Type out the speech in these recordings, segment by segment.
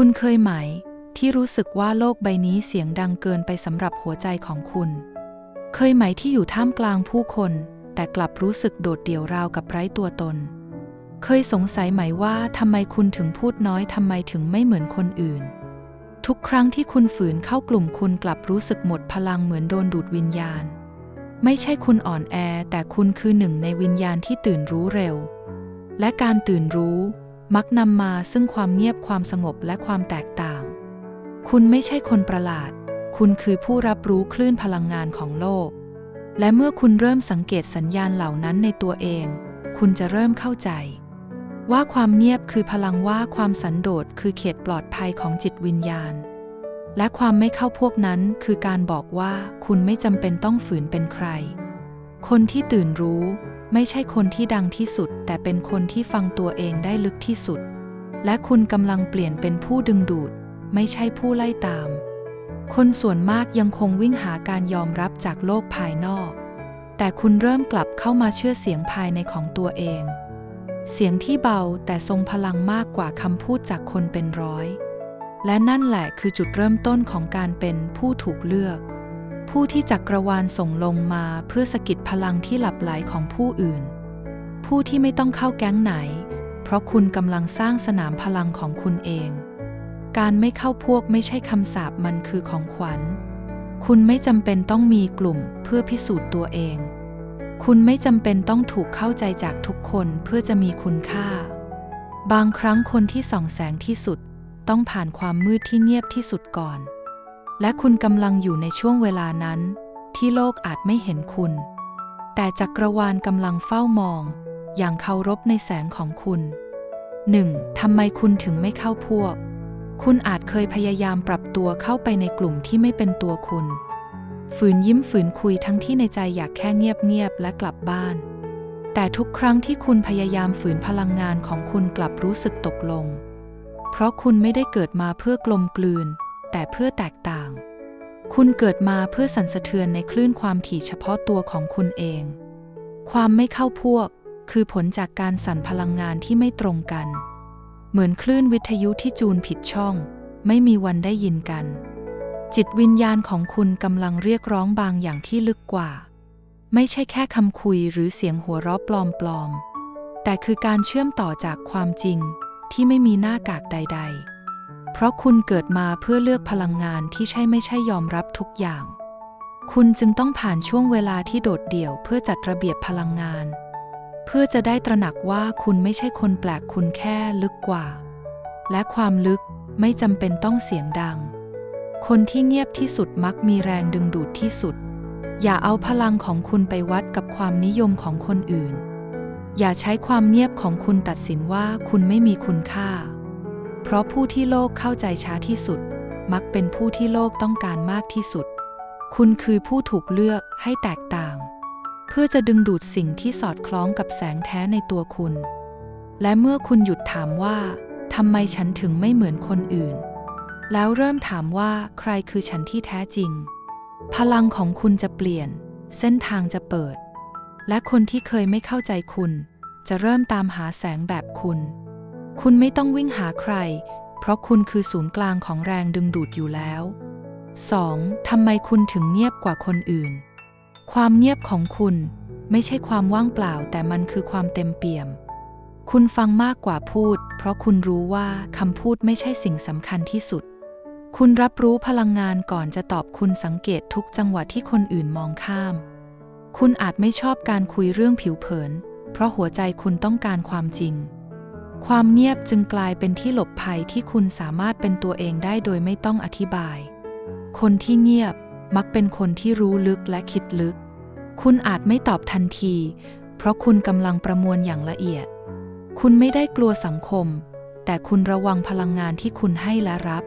คุณเคยไหม ที่รู้สึกว่าโลกใบนี้เสียงดังเกินไปสำหรับหัวใจของคุณ เคยไหมที่อยู่ท่ามกลางผู้คน แต่กลับรู้สึกโดดเดี่ยวราวกับไร้ตัวตน เคยสงสัยไหมว่าทำไมคุณถึงพูดน้อยทำไมถึงไม่เหมือนคนอื่น ทุกครั้งที่คุณฝืนเข้ากลุ่มคุณกลับรู้สึกหมดพลังเหมือนโดนดูดวิญญาณ ไม่ใช่คุณอ่อนแอ แต่คุณคือหนึ่งในวิญญาณที่ตื่นรู้เร็ว และการตื่นรู้ มักนำมาซึ่งความเงียบความสงบและความแตกต่าง คุณไม่ใช่คนประหลาด คุณคือผู้รับรู้คลื่นพลังงานของโลก และเมื่อคุณเริ่มสังเกตสัญญาณเหล่านั้นในตัวเอง คุณจะเริ่มเข้าใจ ว่าความเงียบคือพลังว่าความสันโดษคือเขตปลอดภัยของจิตวิญญาณ และความไม่เข้าพวกนั้นคือการบอกว่าคุณไม่จำเป็นต้องฝืนเป็นใคร คนที่ตื่นรู้ ไม่ใช่คนที่ดังที่สุด แต่เป็นคนที่ฟังตัวเองได้ลึกที่สุด และคุณกำลังเปลี่ยนเป็นผู้ดึงดูด ไม่ใช่ผู้ไล่ตาม คนส่วนมากยังคงวิ่งหาการยอมรับจากโลกภายนอก แต่คุณเริ่มกลับเข้ามาเชื่อเสียงภายในของตัวเอง เสียงที่เบาแต่ทรงพลังมากกว่าคำพูดจากคนเป็นร้อย และนั่นแหละคือจุดเริ่มต้นของการเป็นผู้ถูกเลือก ผู้ที่จักรวาลส่งลงมาเพื่อสกิดพลังที่หลับไหลของผู้อื่น ผู้ที่ไม่ต้องเข้าแก๊งไหน เพราะคุณกำลังสร้างสนามพลังของคุณเอง การไม่เข้าพวกไม่ใช่คำสาปมันคือของขวัญ คุณไม่จำเป็นต้องมีกลุ่มเพื่อพิสูจน์ตัวเอง คุณไม่จำเป็นต้องถูกเข้าใจจากทุกคนเพื่อจะมีคุณค่า บางครั้งคนที่ส่องแสงที่สุด ต้องผ่านความมืดที่เงียบที่สุดก่อน และคุณกำลังอยู่ในช่วงเวลานั้น ที่โลกอาจไม่เห็นคุณ แต่จักรวาลกำลังเฝ้ามอง อย่างเคารพในแสงของคุณ 1. ทำไมคุณถึงไม่เข้าพวก คุณอาจเคยพยายามปรับตัวเข้าไปในกลุ่มที่ไม่เป็นตัวคุณ ฝืนยิ้มฝืนคุยทั้งที่ในใจอยากแค่เงียบๆและกลับบ้าน แต่ทุกครั้งที่คุณพยายามฝืนพลังงานของคุณกลับรู้สึกตกลง เพราะคุณไม่ได้เกิดมาเพื่อกลมกลืน แต่เพื่อแตกต่าง คุณเกิดมาเพื่อสั่นสะเทือนในคลื่นความถี่เฉพาะตัวของคุณเอง ความไม่เข้าพวก คือผลจากการสั่นพลังงานที่ไม่ตรงกัน เหมือนคลื่นวิทยุที่จูนผิดช่อง ไม่มีวันได้ยินกัน จิตวิญญาณของคุณกำลังเรียกร้องบางอย่างที่ลึกกว่า ไม่ใช่แค่คำคุยหรือเสียงหัวเราะปลอมๆแต่คือการเชื่อมต่อจากความจริงที่ไม่มีหน้ากากใด ๆ เพราะคุณเกิดมาเพื่อเลือกพลังงานที่ใช่ไม่ใช่ยอมรับทุกอย่าง คุณจึงต้องผ่านช่วงเวลาที่โดดเดี่ยวเพื่อจัดระเบียบพลังงาน เพื่อจะได้ตระหนักว่าคุณไม่ใช่คนแปลกคุณแค่ลึกกว่า และความลึกไม่จำเป็นต้องเสียงดัง คนที่เงียบที่สุดมักมีแรงดึงดูดที่สุด อย่าเอาพลังของคุณไปวัดกับความนิยมของคนอื่น อย่าใช้ความเงียบของคุณตัดสินว่าคุณไม่มีคุณค่า เพราะผู้ที่โลกเข้าใจช้าที่สุด มักเป็นผู้ที่โลกต้องการมากที่สุด คุณคือผู้ถูกเลือกให้แตกต่าง เพื่อจะดึงดูดสิ่งที่สอดคล้องกับแสงแท้ในตัวคุณ และเมื่อคุณหยุดถามว่าทำไมฉันถึงไม่เหมือนคนอื่น แล้วเริ่มถามว่าใครคือฉันที่แท้จริง พลังของคุณจะเปลี่ยน เส้นทางจะเปิด และคนที่เคยไม่เข้าใจคุณ จะเริ่มตามหาแสงแบบคุณ คุณไม่ต้องวิ่งหาใคร เพราะคุณคือศูนย์กลางของแรงดึงดูดอยู่แล้ว 2. ทำไมคุณถึงเงียบกว่าคนอื่น ความเงียบของคุณไม่ใช่ความว่างเปล่าแต่มันคือความเต็มเปี่ยม คุณฟังมากกว่าพูด เพราะคุณรู้ว่าคำพูดไม่ใช่สิ่งสำคัญที่สุด คุณรับรู้พลังงานก่อนจะตอบคุณสังเกตทุกจังหวะที่คนอื่นมองข้าม คุณอาจไม่ชอบการคุยเรื่องผิวเผิน เพราะหัวใจคุณต้องการความจริง ความเงียบจึงกลายเป็นที่หลบภัยที่คุณสามารถเป็นตัวเองได้โดยไม่ต้องอธิบาย คนที่เงียบมักเป็นคนที่รู้ลึกและคิดลึก คุณอาจไม่ตอบทันที เพราะคุณกำลังประมวลอย่างละเอียด คุณไม่ได้กลัวสังคม แต่คุณระวังพลังงานที่คุณให้และรับ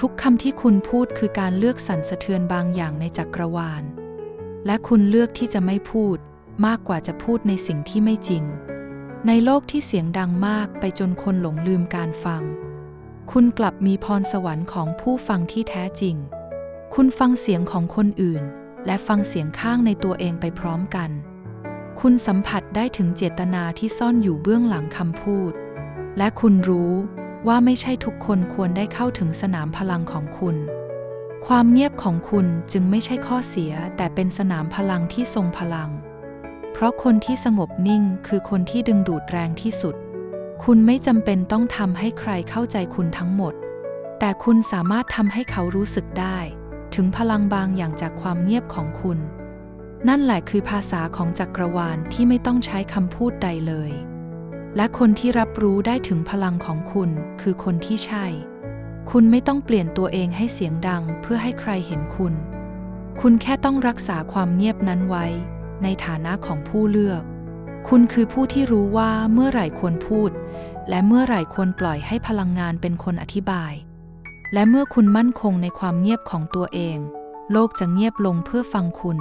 ทุกคำที่คุณพูดคือการเลือกสั่นสะเทือนบางอย่างในจักรวาล และคุณเลือกที่จะไม่พูด มากกว่าจะพูดในสิ่งที่ไม่จริง ในโลกที่เสียงดังมากไปจนคนหลงลืมการฟัง คุณกลับมีพรสวรรค์ของผู้ฟังที่แท้จริง คุณฟังเสียงของคนอื่น และฟังเสียงข้างในตัวเองไปพร้อมกัน คุณสัมผัสได้ถึงเจตนาที่ซ่อนอยู่เบื้องหลังคำพูด และคุณรู้ว่าไม่ใช่ทุกคนควรได้เข้าถึงสนามพลังของคุณ ความเงียบของคุณจึงไม่ใช่ข้อเสียแต่เป็นสนามพลังที่ทรงพลัง ราะคนที่สงบนิ่งคือคนที่ดึงดูดแรงที่สุด คุณไม่จำเป็นต้องทำให้ใครเข้าใจคุณทั้งหมด แต่คุณสามารถทำให้เขารู้สึกได้ ถึงพลังบางอย่างจากความเงียบของคุณ นั่นแหละคือภาษาของจักรวาลที่ไม่ต้องใช้คำพูดใดเลย และคนที่รับรู้ได้ถึงพลังของคุณคือคนที่ใช่ คุณไม่ต้องเปลี่ยนตัวเองให้เสียงดังเพื่อให้ใครเห็นคุณ คุณแค่ต้องรักษาความเงียบนั้นไว้ ในฐานะของผู้เลือก คุณคือผู้ที่รู้ว่าเมื่อไหร่ควรพูด และเมื่อไหร่ควรปล่อยให้พลังงานเป็นคนอธิบาย และเมื่อคุณมั่นคงในความเงียบของตัวเอง โลกจะเงียบลงเพื่อฟังคุณ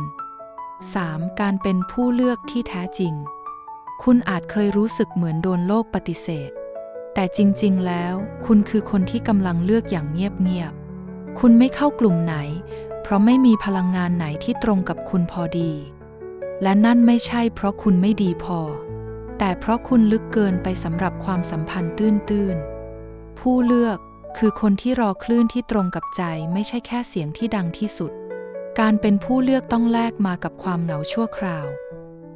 3. การเป็นผู้เลือกที่แท้จริง คุณอาจเคยรู้สึกเหมือนโดนโลกปฏิเสธ แต่จริงๆ แล้ว คุณคือคนที่กำลังเลือกอย่างเงียบๆ คุณไม่เข้ากลุ่มไหน เพราะไม่มีพลังงานไหนที่ตรงกับคุณพอดี และนั่นไม่ใช่เพราะคุณไม่ดีพอ แต่เพราะคุณลึกเกินไปสำหรับความสัมพันธ์ตื้นๆ ผู้เลือกคือคนที่รอคลื่นที่ตรงกับใจไม่ใช่แค่เสียงที่ดังที่สุด การเป็นผู้เลือกต้องแลกมากับความเหงาชั่วคราว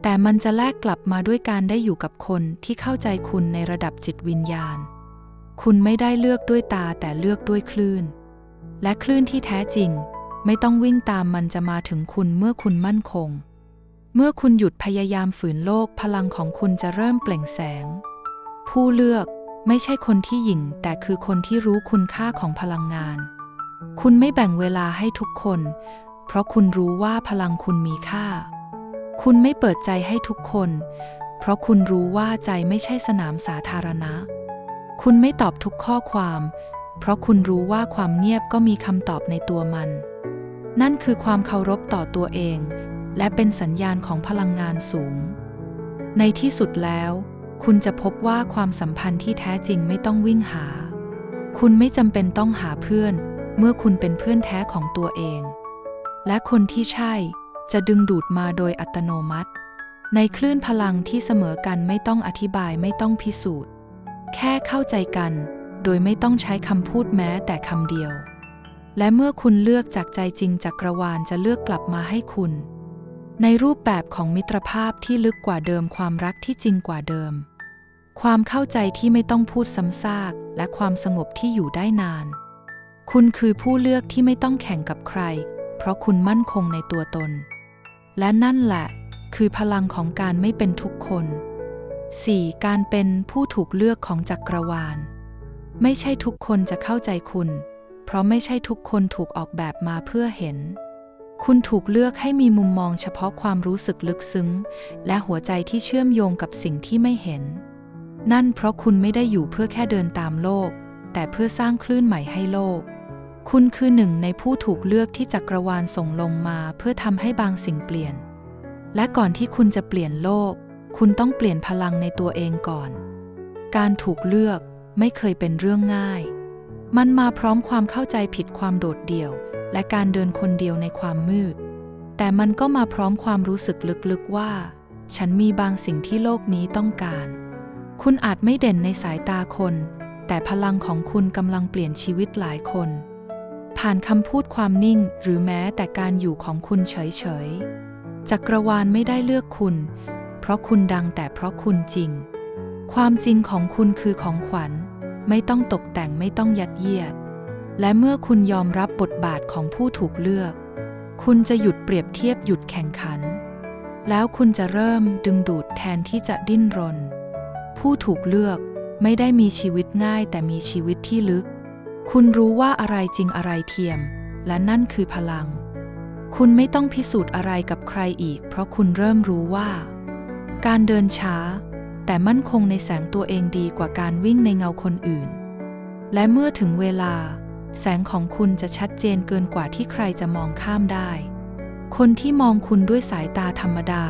แต่มันจะแลกกลับมาด้วยการได้อยู่กับคนที่เข้าใจคุณในระดับจิตวิญญาณ คุณไม่ได้เลือกด้วยตาแต่เลือกด้วยคลื่น และคลื่นที่แท้จริง ไม่ต้องวิ่งตามมันจะมาถึงคุณเมื่อคุณมั่นคง เมื่อคุณหยุดพยายามฝืนโลกพลังของคุณจะเริ่มเปล่งแสง ผู้เลือกไม่ใช่คนที่หยิ่ง แต่คือคนที่รู้คุณค่าของพลังงาน คุณไม่แบ่งเวลาให้ทุกคน เพราะคุณรู้ว่าพลังคุณมีค่า คุณไม่เปิดใจให้ทุกคน เพราะคุณรู้ว่าใจไม่ใช่สนามสาธารณะ คุณไม่ตอบทุกข้อความ เพราะคุณรู้ว่าความเงียบก็มีคำตอบในตัวมัน นั่นคือความเคารพต่อตัวเอง และเป็นสัญญาณของพลังงานสูง ในที่สุดแล้ว คุณจะพบว่าความสัมพันธ์ที่แท้จริงไม่ต้องวิ่งหา คุณไม่จำเป็นต้องหาเพื่อน เมื่อคุณเป็นเพื่อนแท้ของตัวเอง และคนที่ใช่จะดึงดูดมาโดยอัตโนมัติ ในคลื่นพลังที่เสมอกันไม่ต้องอธิบายไม่ต้องพิสูจน์ แค่เข้าใจกัน โดยไม่ต้องใช้คำพูดแม้แต่คำเดียว และเมื่อคุณเลือกจากใจจริงจักรวาลจะเลือกกลับมาให้คุณ ในรูปแบบของมิตรภาพที่ลึกกว่าเดิมความรักที่จริงกว่าเดิม ความเข้าใจที่ไม่ต้องพูดซ้ำซาก และความสงบที่อยู่ได้นาน คุณคือผู้เลือกที่ไม่ต้องแข่งกับใคร เพราะคุณมั่นคงในตัวตน และนั่นแหละ คือพลังของการไม่เป็นทุกคน 4. การเป็นผู้ถูกเลือกของจักรวาล ไม่ใช่ทุกคนจะเข้าใจคุณ เพราะไม่ใช่ทุกคนถูกออกแบบมาเพื่อเห็น คุณถูกเลือกให้มีมุมมองเฉพาะความรู้สึกลึกซึ้ง และหัวใจที่เชื่อมโยงกับสิ่งที่ไม่เห็น นั่นเพราะคุณไม่ได้อยู่เพื่อแค่เดินตามโลก แต่เพื่อสร้างคลื่นใหม่ให้โลก คุณคือหนึ่งในผู้ถูกเลือกที่จักรวาลส่งลงมาเพื่อทำให้บางสิ่งเปลี่ยน และก่อนที่คุณจะเปลี่ยนโลก คุณต้องเปลี่ยนพลังในตัวเองก่อน การถูกเลือกไม่เคยเป็นเรื่องง่าย มันมาพร้อมความเข้าใจผิดความโดดเดี่ยว และการเดินคนเดียวในความมืด แต่มันก็มาพร้อมความรู้สึกลึกๆว่า ฉันมีบางสิ่งที่โลกนี้ต้องการ คุณอาจไม่เด่นในสายตาคน แต่พลังของคุณกำลังเปลี่ยนชีวิตหลายคน ผ่านคำพูดความนิ่งหรือแม้แต่การอยู่ของคุณเฉยๆจักรวาลไม่ได้เลือกคุณ เพราะคุณดังแต่เพราะคุณจริง ความจริงของคุณคือของขวัญ ไม่ต้องตกแต่งไม่ต้องยัดเยียด และเมื่อคุณยอมรับบทบาทของผู้ถูกเลือก คุณจะหยุดเปรียบเทียบหยุดแข่งขัน แล้วคุณจะเริ่มดึงดูดแทนที่จะดิ้นรน ผู้ถูกเลือกไม่ได้มีชีวิตง่ายแต่มีชีวิตที่ลึก คุณรู้ว่าอะไรจริงอะไรเทียม และนั่นคือพลัง คุณไม่ต้องพิสูจน์อะไรกับใครอีก เพราะคุณเริ่มรู้ว่า การเดินช้า แต่มั่นคงในแสงตัวเองดีกว่าการวิ่งในเงาคนอื่น และเมื่อถึงเวลา แสงของคุณจะชัดเจนเกินกว่าที่ใครจะมองข้ามได้ คนที่มองคุณด้วยสายตาธรรมดา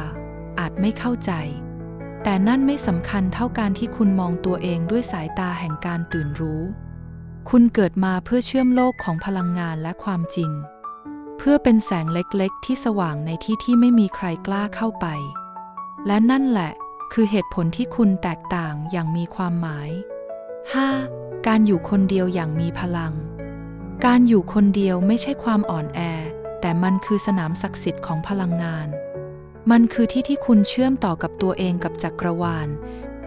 อาจไม่เข้าใจ แต่นั่นไม่สำคัญเท่าการที่คุณมองตัวเองด้วยสายตาแห่งการตื่นรู้ คุณเกิดมาเพื่อเชื่อมโลกของพลังงานและความจริง เพื่อเป็นแสงเล็กๆ ที่สว่างในที่ที่ไม่มีใครกล้าเข้าไป และนั่นแหละ คือเหตุผลที่คุณแตกต่างอย่างมีความหมาย 5. การอยู่คนเดียวอย่างมีพลัง การอยู่คนเดียวไม่ใช่ความอ่อนแอ แต่มันคือสนามศักดิ์สิทธิ์ของพลังงาน มันคือที่ที่คุณเชื่อมต่อกับตัวเองกับจักรวาล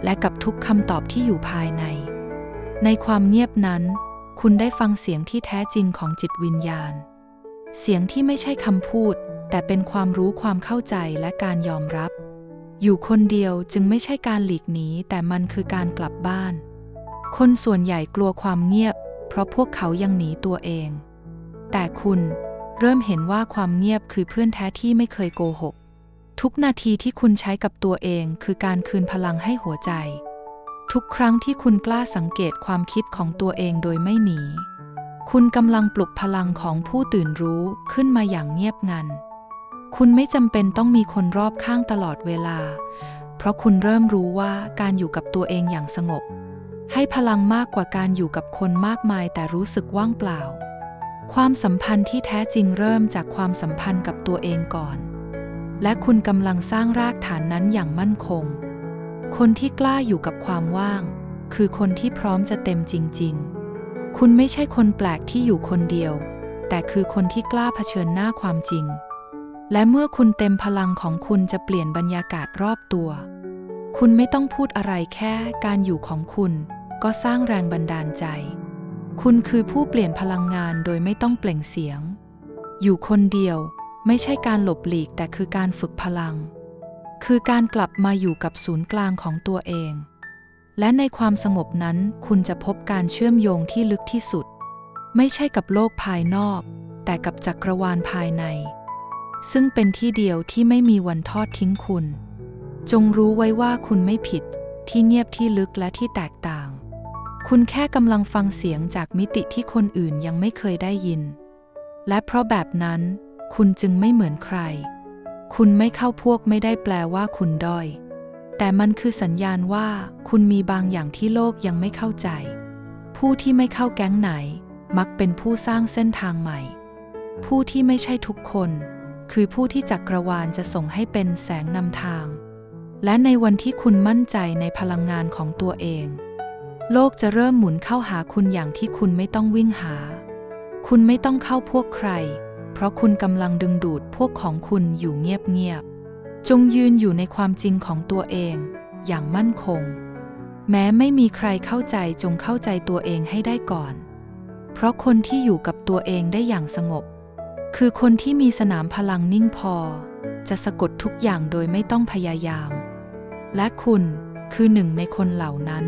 และกับทุกคำตอบที่อยู่ภายใน ในความเงียบนั้น คุณได้ฟังเสียงที่แท้จริงของจิตวิญญาณ เสียงที่ไม่ใช่คำพูด แต่เป็นความรู้ความเข้าใจและการยอมรับ อยู่คนเดียวจึงไม่ใช่การหลีกหนีแต่มันคือการกลับบ้าน คนส่วนใหญ่กลัวความเงียบ เพราะพวกเขายังหนีตัวเอง แต่คุณเริ่มเห็นว่าความเงียบคือเพื่อนแท้ที่ไม่เคยโกหก ทุกนาทีที่คุณใช้กับตัวเองคือการคืนพลังให้หัวใจ ทุกครั้งที่คุณกล้าสังเกตความคิดของตัวเองโดยไม่หนี คุณกำลังปลุกพลังของผู้ตื่นรู้ขึ้นมาอย่างเงียบงัน คุณไม่จำเป็นต้องมีคนรอบข้างตลอดเวลา เพราะคุณเริ่มรู้ว่าการอยู่กับตัวเองอย่างสงบ ให้พลังมากกว่าการอยู่กับคนมากมายแต่รู้สึกว่างเปล่า ความสัมพันธ์ที่แท้จริงเริ่มจากความสัมพันธ์กับตัวเองก่อน และคุณกำลังสร้างรากฐานนั้นอย่างมั่นคง คนที่กล้าอยู่กับความว่าง คือคนที่พร้อมจะเต็มจริง ๆ คุณไม่ใช่คนแปลกที่อยู่คนเดียว แต่คือคนที่กล้าเผชิญหน้าความจริง และเมื่อคุณเต็มพลังของคุณจะเปลี่ยนบรรยากาศรอบตัว คุณไม่ต้องพูดอะไรแค่การอยู่ของคุณ ก็สร้างแรงบันดาลใจ คุณคือผู้เปลี่ยนพลังงานโดยไม่ต้องเปล่งเสียง อยู่คนเดียวไม่ใช่การหลบหลีกแต่คือการฝึกพลัง คือการกลับมาอยู่กับศูนย์กลางของตัวเอง และในความสงบนั้นคุณจะพบการเชื่อมโยงที่ลึกที่สุด ไม่ใช่กับโลกภายนอก แต่กับจักรวาลภายใน ซึ่งเป็นที่เดียวที่ไม่มีวันทอดทิ้งคุณ จงรู้ไว้ว่าคุณไม่ผิด ที่เงียบที่ลึกและที่แตกต่าง คุณแค่กำลังฟังเสียงจากมิติที่คนอื่นยังไม่เคยได้ยิน และเพราะแบบนั้น คุณจึงไม่เหมือนใคร คุณไม่เข้าพวกไม่ได้แปลว่าคุณด้อย แต่มันคือสัญญาณว่าคุณมีบางอย่างที่โลกยังไม่เข้าใจ ผู้ที่ไม่เข้าแก๊งไหน มักเป็นผู้สร้างเส้นทางใหม่ ผู้ที่ไม่ใช่ทุกคน คือผู้ที่จักรวาลจะส่งให้เป็นแสงนำทาง และในวันที่คุณมั่นใจในพลังงานของตัวเอง โลกจะเริ่มหมุนเข้าหาคุณอย่างที่คุณไม่ต้องวิ่งหา คุณไม่ต้องเข้าพวกใคร เพราะคุณกำลังดึงดูดพวกของคุณอยู่เงียบๆ จงยืนอยู่ในความจริงของตัวเอง อย่างมั่นคง แม้ไม่มีใครเข้าใจจงเข้าใจตัวเองให้ได้ก่อน เพราะคนที่อยู่กับตัวเองได้อย่างสงบ คือคนที่มีสนามพลังนิ่งพอ จะสะกดทุกอย่างโดยไม่ต้องพยายาม และคุณคือหนึ่งในคนเหล่านั้น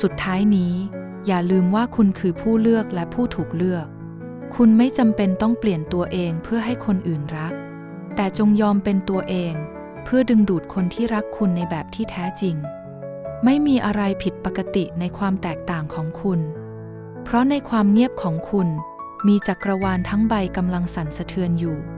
สุดท้ายนี้ อย่าลืมว่าคุณคือผู้เลือกและผู้ถูกเลือก คุณไม่จำเป็นต้องเปลี่ยนตัวเองเพื่อให้คนอื่นรัก แต่จงยอมเป็นตัวเอง เพื่อดึงดูดคนที่รักคุณในแบบที่แท้จริง ไม่มีอะไรผิดปกติในความแตกต่างของคุณ เพราะในความเงียบของคุณ มีจักรวาลทั้งใบกำลังสั่นสะเทือนอยู่